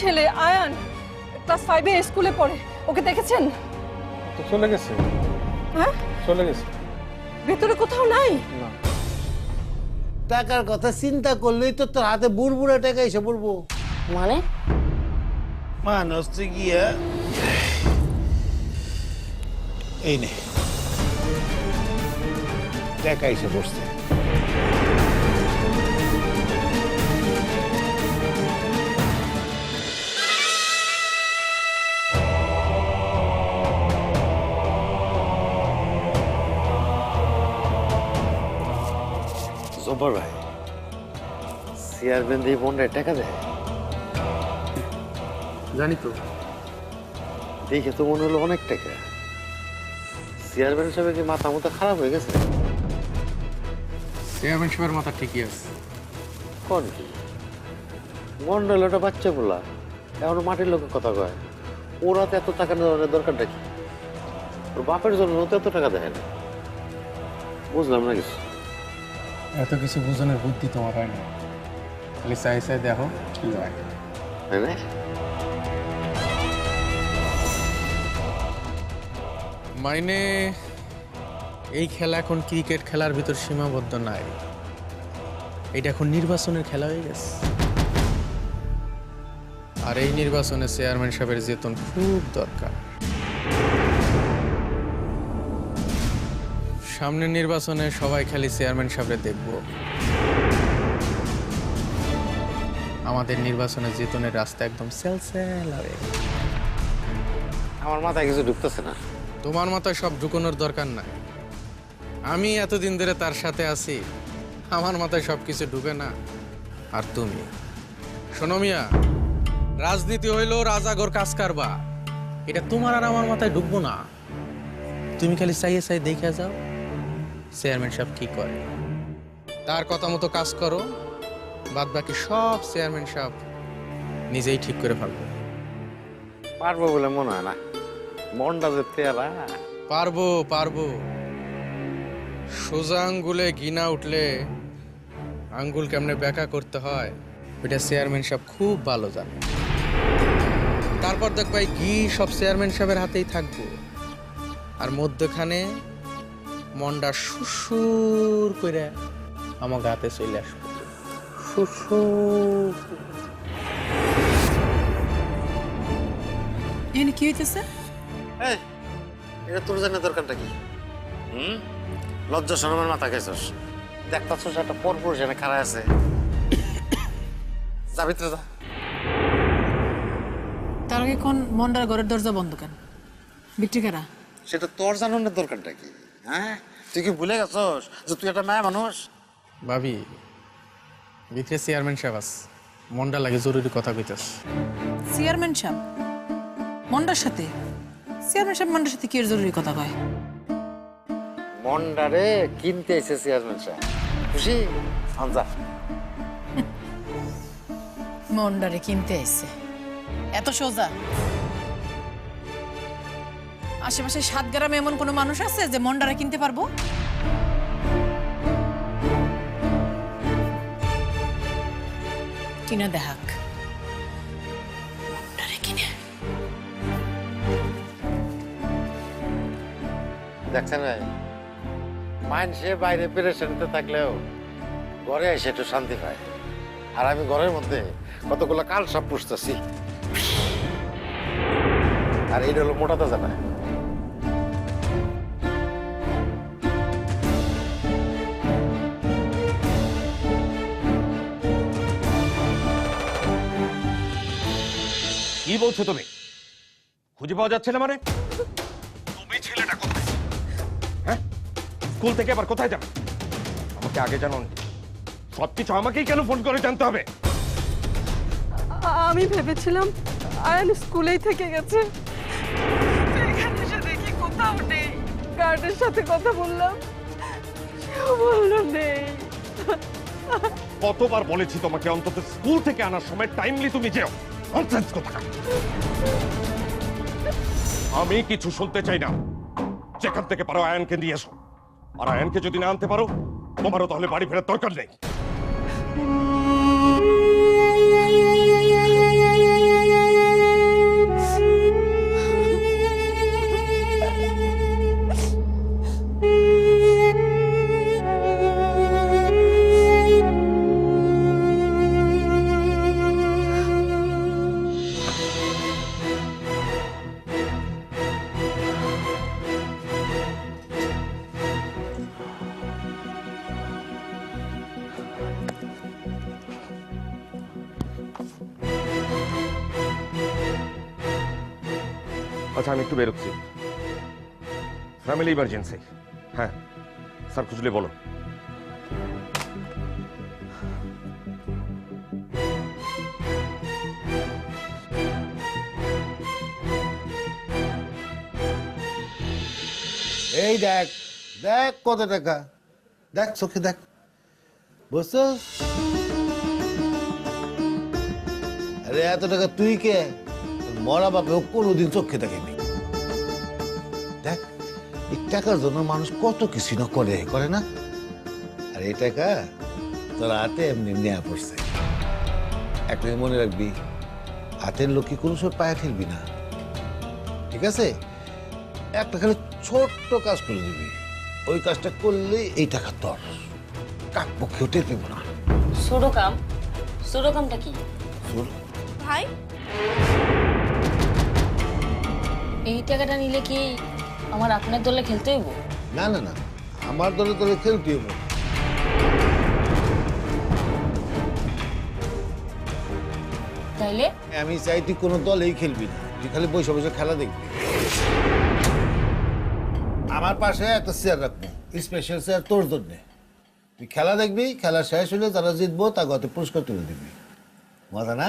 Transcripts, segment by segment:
ছেলে আয়ান ক্লাস ফাইভে স্কুলে পড়ে। ওকে দেখেছেন? তো চলে গেছে। হ্যাঁ? চলে গেছে। ভেতরে কোথাও নাই? না। টাকার কথা চিন্তা করলেই তো তোর হাতে বুড়বুড়া টাকা এসে পড়ব। মানে? মানে হচ্ছে গিয়া এই নে। টাকা এসে পড়ছে। জব্বার ভাই চেয়ারম্যান দিয়ে বন্ডায় টাকা দেয়? জানি তো। দেখে তো মনে হলো অনেক টাকা চেয়ারম্যান হিসাবে কি মাথা মতো খারাপ হয়ে গেছে? চেয়ারম্যান সাহেবের মাথা ঠিকই আছে। কোন কি? মন্ডল ওটা বাচ্চা বলা এখন মাটির লোকের কথা কয়। ওরা তো এত টাকা নেওয়ার দরকারটা কি? ওর বাপের জন্য ও তো এত টাকা দেয় না। বুঝলাম না কিছু। এত কিছু বুঝনের বুদ্ধি তোমার হয় না। খালি চাই চাই দেখো কি হয়। মাইনে এই খেলা এখন ক্রিকেট খেলার ভিতর সীমাবদ্ধ নাই। এটা এখন নির্বাচনের খেলা হয়ে গেছে। আর এই নির্বাচনে চেয়ারম্যান সাহেবের যেতন খুব দরকার। সামনের নির্বাচনে সবাই খালি চেয়ারম্যান সাহেবের দেখব। আমাদের নির্বাচনে যেতনের রাস্তা একদম সেলসেল হবে। আমার মাথায় কিছু ঢুকতেছে না। তোমার মাথায় সব ঢুকানোর দরকার নাই। আমি এতদিন ধরে তার সাথে আছি আমার মাথায় সব কিছু ঢুকে না। আর তুমি? শোনো মিয়া রাজনীতি হইল রাজাগর কাজ কারবা এটা তোমার আর আমার মাথায় ঢুকবো না। তুমি খালি চাইয়ে চাই দেখে যাও। চেয়ারম্যান সাহেব কি করে? তার কথা মতো কাজ করো বাদ বাকি সব চেয়ারম্যান সাহেব নিজেই ঠিক করে ফেলব। পারব বলে মনে হয় না। মনটা যে তেরা পারব পারব। সোজা আঙ্গুলে গিনা উঠলে আঙ্গুল কেমনে ব্যাকা করতে হয় ওইটা চেয়ারম্যান সাহেব খুব ভালো জানে। তারপর দেখবা এই ঘি সব চেয়ারম্যান সাহেবের হাতেই থাকব। আর মধ্যখানে মনটা সুসুর করে আমার গাতে চলে আসব। সুসুর এখানে কি হইতেছে? এই এটা তোর জানার দরকারটা কি? হুম? লজ্জা শরমের মাথা খাইছস। দেখতাছস একটা পরপুর যেন খাড়া আছে। যা ভিতরে যা। তার আগে কোন মন্ডার ঘরের দরজা বন্ধ কেন? বিক্রিকারা সেটা তোর জানানোর দরকারটা কি? হ্যাঁ? তুই কি ভুলে গেছস যে তুই একটা মায়া মানুষ? ভাবি ভিতরে চেয়ারম্যান সাহেব আছে মনটা লাগে জরুরি কথা কইতাস। চেয়ারম্যান সাহেব? মন্ডার সাথে? চেয়ারম্যান সাহেব মন্ডার সাথে কি এর জরুরি কথা কয়? মন্ডারে কিনতে এসে চেয়ারম্যান সাহেব। খুশি? আনজা। মন্ডারে কিনতে আইছে এত সোজা? আশেপাশে সাত গ্রামে এমন কোনো মানুষ আছে যে মন্ডারে কিনতে পারব? কিনা দেখাক। দেখছেন মানুষে বাইরে পেরেশানিতে থাকলেও ঘরে এসে একটু শান্তি পায়। আর আমি ঘরের মধ্যে কতগুলো কাল সব পুষতেছি। আর এইটা হলো মোটা তাজা না। কি বলছো তুমি? খুঁজে পাওয়া যাচ্ছে না মানে? তুমি ছেলেটা কোথায়? হ্যাঁ? স্কুল থেকে আবার কোথায় যাবে? আমাকে আগে জানান সবকিছু আমাকেই কেন ফোন করে জানতে হবে? আমি ভেবেছিলাম আয়ান স্কুলেই থেকে গেছে। এখানে এসে দেখি কোথাও নেই। গার্ডের সাথে কথা বললাম। সেও বলল নেই। কতবার বলেছি তোমাকে অন্তত স্কুল থেকে আনার সময় টাইমলি তুমি যেও। আমি কিছু শুনতে চাই না। যেখান থেকে পারো আয়নকে নিয়ে এসো। আর আয়নকে যদি না আনতে পারো, তোমারও তাহলে বাড়ি ফেরার দরকার নেই। আচ্ছা আমি একটু বেরোচ্ছি। ফ্যামিলি ইমার্জেন্সি হ্যাঁ স্যার খুঁজলে বলো এই দেখ দেখ কত টাকা। দেখ, চোখে দেখ। বুঝছ আরে এত টাকা তুই কে? মরা বাপে কোনোদিন চোখে দেখেনি। দেখ এই টাকার জন্য মানুষ কত কিছু না করে করে না? আর এই টাকা তোর হাতে এমনি নেওয়া পড়ছে। একটা মনে রাখবি হাতের লোককে কোনো সময় পায়ে ঠেলবি না। ঠিক আছে? একটা খালি ছোট্ট কাজ করে দিবি। ওই কাজটা করলে এই টাকা তোর। কাক পক্ষেও টের পেব না। সুরকাম? সুরকামটা কি? শোন, ভাই? এই টাকাটা নিলে কি আমার আপনার দলে খেলতে হইব? না না না আমার দলে তোরে খেলতে হবে তাইলে? আমি চাই তুই কোনো দলেই খেলবি না তুই খালি বসে বসে খেলা দেখবি। আমার পাশে একটা চেয়ার রাখব স্পেশাল চেয়ার তোর জন্যে। তুই খেলা দেখবি খেলা শেষ হলে যারা জিতবো তা গত পুরস্কার তুলে দিবি। মজা না?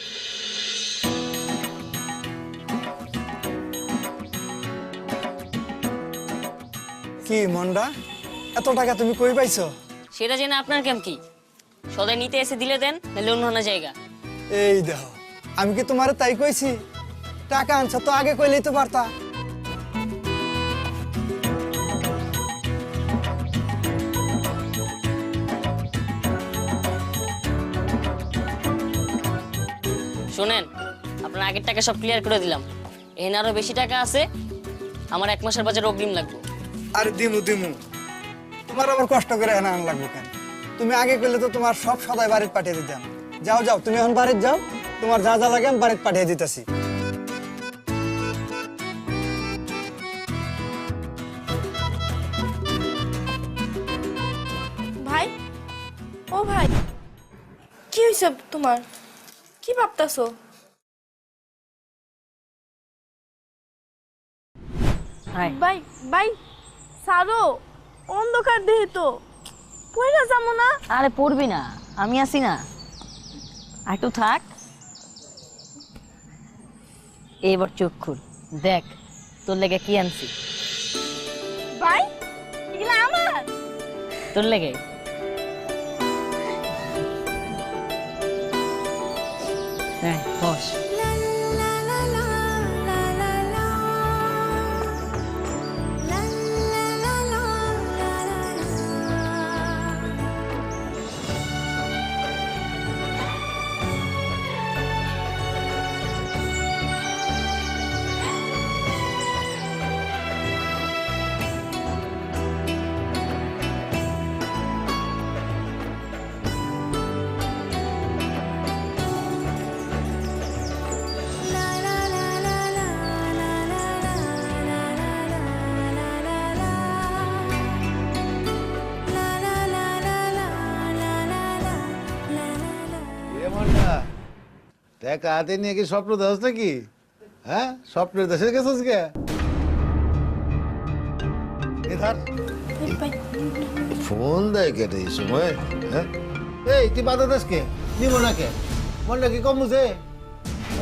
কি মন্ডা? এত টাকা তুমি কই পাইছো? সেটা জেনে আপনার কেম কি? সদাই নিতে এসে দিলে দেন নাহলে অন্য অন্য জায়গা। এই দেখো আমি কি তোমার তাই কইছি? টাকা আনছো তো আগে কইলেই তো পারতা। শোনেন আপনার আগের টাকা সব ক্লিয়ার করে দিলাম। এখানে আরও বেশি টাকা আছে আমার এক মাসের বাজার অগ্রিম লাগবে। আরে দিমু দিমু। তোমার আবার কষ্ট করে এনে আন লাগবো কেন? তুমি আগে করলে তো তোমার সব সদাই বাড়িতে পাঠিয়ে দিতাম। যাও যাও তুমি এখন বাড়িতে যাও। তোমার যা যা লাগে আমি বাড়িতে পাঠিয়ে দিতেছি। ভাই? ও ভাই কি হয়েছে তোমার? কি ভাবতাছো? ভাই ভাই। সারো অন্ধকার দেহে তো। পয়লা যাব না? আরে পড়বি না আমি আছি না। একটু থাক। এবার চোখ খুল দেখ তোর লেগে কি আনছি। ভাই এগুলা আমার। তোর লেগে? হ্যাঁ বস। টাকা হাতে নিয়ে কি স্বপ্ন দাস নাকি? হ্যাঁ? স্বপ্নের দেশে গেছিস কে? ফোন দেয় কেটে এই সময়? হ্যাঁ? এই, তুই বাধা দাস কে? নিব না কে? মনটা কি কম বুঝে?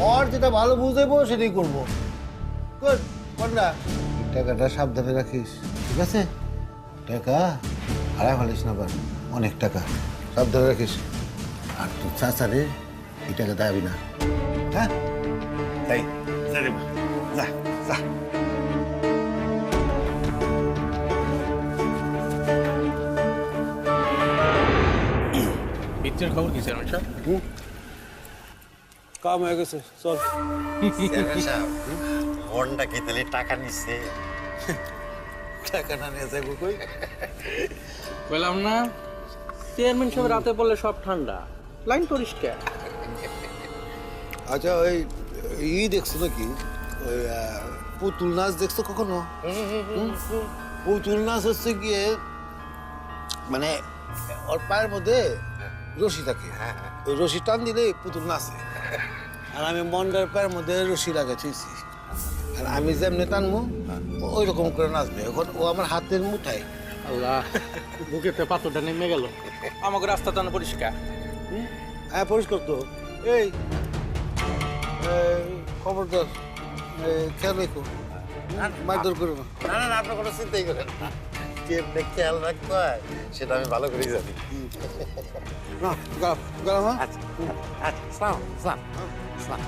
ওর যেটা ভালো বুঝেবো সেটাই করব। মন্ডা টাকাটা সাবধানে রাখিস, ঠিক আছে? টাকা হারাই ফেলিস না অনেক টাকা। সাবধানে রাখিস। আর তুই চাচারে এই টাকা দাবি না। হ্যাঁ? তাই যা রে মা, যা যা। বিত্রের খবর কি চেয়ারম্যান সাহেব? কাম হয়ে গেছে চল। মনটা কি তাহলে টাকা নিচ্ছে? টাকাটা নিয়ে যাব কই? বললাম না চেয়ারম্যান সাহেব রাতে বললে সব ঠান্ডা। লাইন পরিষ্কার। আচ্ছা ওই ই দেখছ নাকি? ওই পুতুল নাচ দেখছ কখনো? পুতুল নাচ হচ্ছে গিয়ে মানে ওর পায়ের মধ্যে রশি থাকে। ওই রশি টান দিলে পুতুল নাচে। আর আমি মন্ডার পায়ের মধ্যে রশি লাগাচ্ছি আর আমি যেমনি টানবো ওই রকম করে নাচবে। এখন ও আমার হাতের মুঠায়। আল্লাহ বুকেতে পাথরটা নেমে গেল। আমাকে রাস্তা টানা পরিষ্কার। হ্যাঁ পরিষ্কার তো। এই এই, খবরদার খেয়াল রেখো। মারধর করো না। না না আপনার কোনো চিন্তাই করেন যেমনি খেয়াল রাখতে হয় সেটা আমি ভালো করেই জানি। না গেলাম গেলাম আচ্ছা আচ্ছা সালাম সালাম সালাম।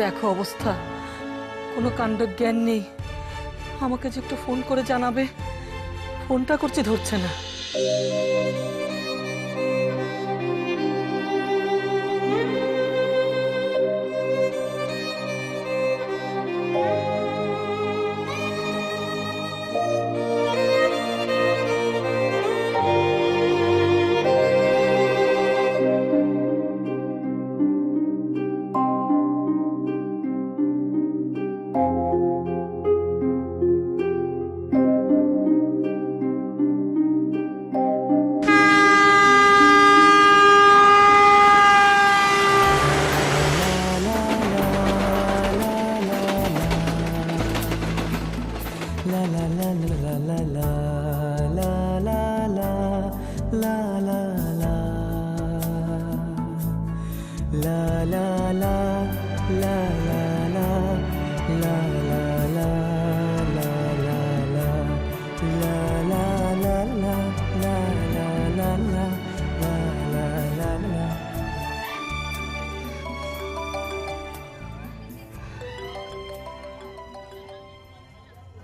দেখো অবস্থা। কোনো কাণ্ড জ্ঞান নেই। আমাকে যে একটু ফোন করে জানাবে, ফোনটা করছি ধরছে না।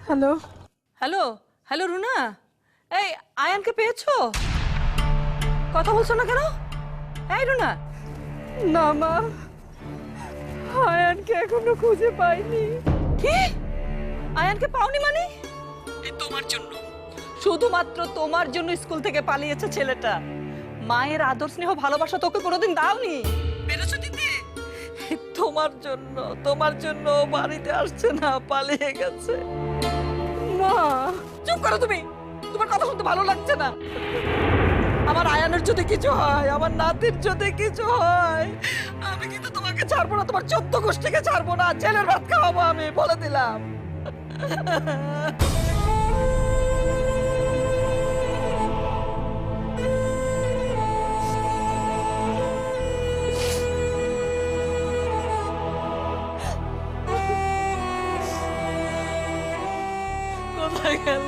হ্যালো হ্যালো হ্যালো রুনা এই আয়ানকে পেয়েছ কথা বলছো না কেন এই রুনা না মা। আয়ানকে এখনও খুঁজে পাইনি। কি? আয়ানকে পাওনি মানে? তোমার জন্য। শুধুমাত্র তোমার জন্য স্কুল থেকে পালিয়েছে ছেলেটা। মায়ের আদর স্নেহ ভালোবাসা তোকে কোনোদিন দাওনি? পেরেছ দিদি তোমার জন্য তোমার জন্য বাড়িতে আসছে না পালিয়ে গেছে। মা। চুপ করো তুমি। তোমার কথা শুনতে ভালো লাগছে না। আমার আয়ানের যদি কিছু হয়, আমার নাতির যদি কিছু হয়, আমি কিন্তু তোমাকে ছাড়বো না, তোমার চোদ্দ গোষ্ঠীকে ছাড়বো না ছেলের ভাত খাওয়াবো আমি, বলে দিলাম। কোথায় গেল?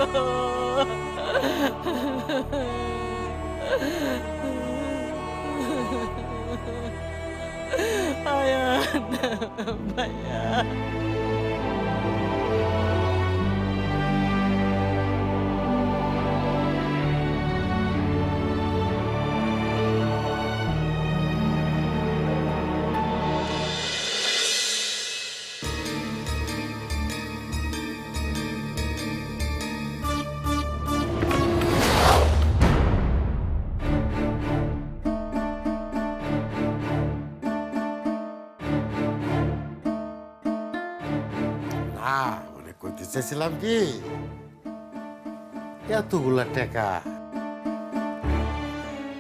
আয়ান ভাইয়া না চাইছিলাম কি? এতগুলা টাকা।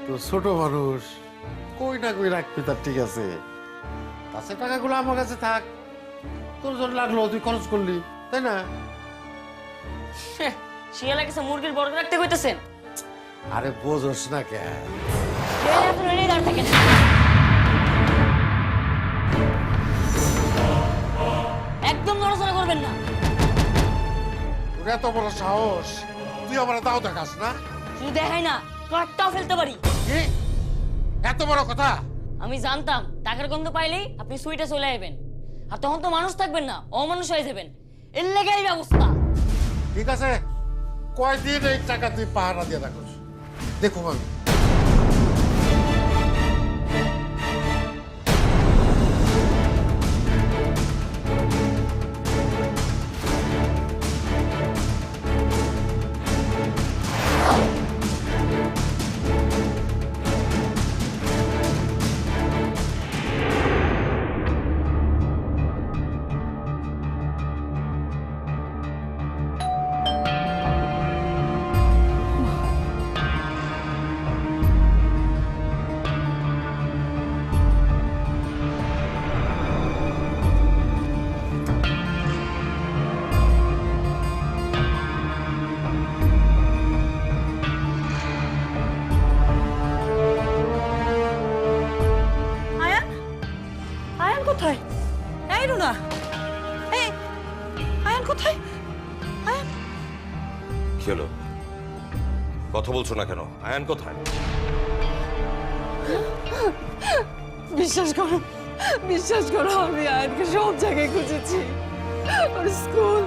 তো ছোট মানুষ কই না কই রাখবি তার ঠিক আছে। তাছে টাকাগুলো আমার কাছে থাক। তোর জন্য লাগল তুই খরচ করলি তাই না? শিয়ালা কাছে মুরগির বর্গ রাখতে কইতেছেন? আরে বোঝোস না কে এই আপনার এনে দাঁড় থাকেন। এত বড় সাহস। তুই আমার দাও দেখাস না? শুধু দেখাই না কাঠটাও ফেলতে পারি। কি? এত বড় কথা? আমি জানতাম টাকার গন্ধ পাইলেই আপনি সুইটে চলে আসবেন আর তখন তো মানুষ থাকবেন না অমানুষ হয়ে যাবেন। এর লেগে এই ব্যবস্থা। ঠিক আছে কয়দিন এই টাকা তুই পাহারা দিয়ে রাখিস? দেখো আমি। কোথায়? কি হলো? কথা বলছো না কেন? আয়ান কোথায়? বিশ্বাস করো বিশ্বাস করো আমি আয়নকে সব জায়গায় খুঁজেছি। ওর স্কুল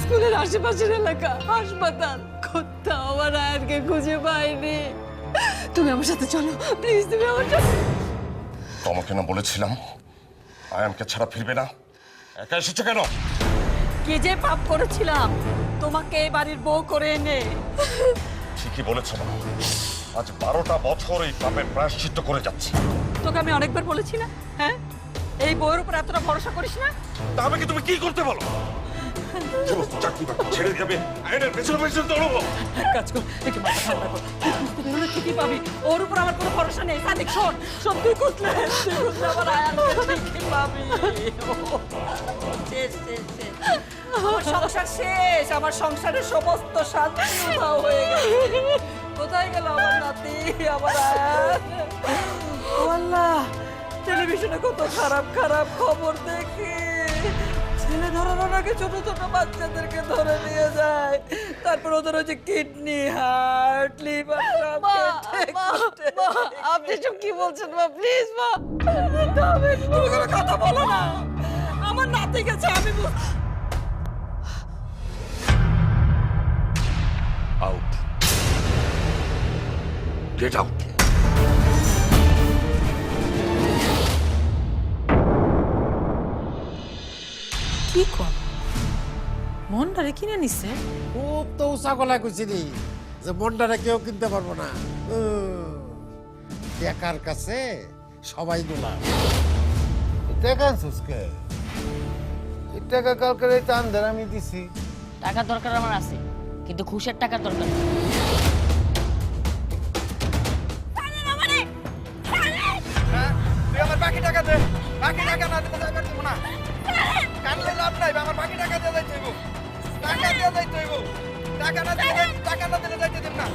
স্কুলের আশেপাশের এলাকা হাসপাতাল। কোথাও আমার আয়নকে খুঁজে পাইনি। তুমি আমার সাথে চলো প্লিজ তুমি আমার সাথে তোমাকে না বলেছিলাম আয়ানকে ছাড়া ফিরবে না। একা এসেছ কেন? কি যে পাপ করেছিলাম তোমাকে এই বাড়ির বউ করে এনে। ঠিকই বলেছ মা। আজ বারোটা বছর এই পাপের প্রায়শ্চিত্ত করে যাচ্ছি। তোকে আমি অনেকবার বলেছি না হ্যাঁ? এই বউয়ের উপর এতটা ভরসা করিস না। তা কি তুমি কি করতে বলো? ওর উপর আমার কোনো নেই শোন পাবি শেষ আমার সংসার শেষ আমার সংসারের সমস্ত শান্তি হয়ে কোথায় গেল আমার নাতি আমার আল্লাহ টেলিভিশনে কত খারাপ খারাপ খবর দেখি ছেলে ধরানোর ছোট ছোট বাচ্চাদেরকে ধরে নিয়ে যায়। তারপর ওদের ওই যে কিডনি হার্ট লিভার আপনি সব কি বলছেন মা? প্লিজ মা। তুমি কোনো কথা বলো না। আমার নাতি গেছে আমি আউট গেট আউট কি কর মনটারে কিনে নিছে? খুব তো উষা গলায় কইছিলি যে মনটারে কেউ কিনতে পারব না। টাকার কাছে সবাই গোলাম। টাকা আনছিস কে? এই টাকা কালকে এই চান্দের আমি দিছি। টাকার দরকার আমার আছে কিন্তু ঘুষের টাকা দরকার। টাকা না দিলে টাকা না দিলে যাইতে দেব না।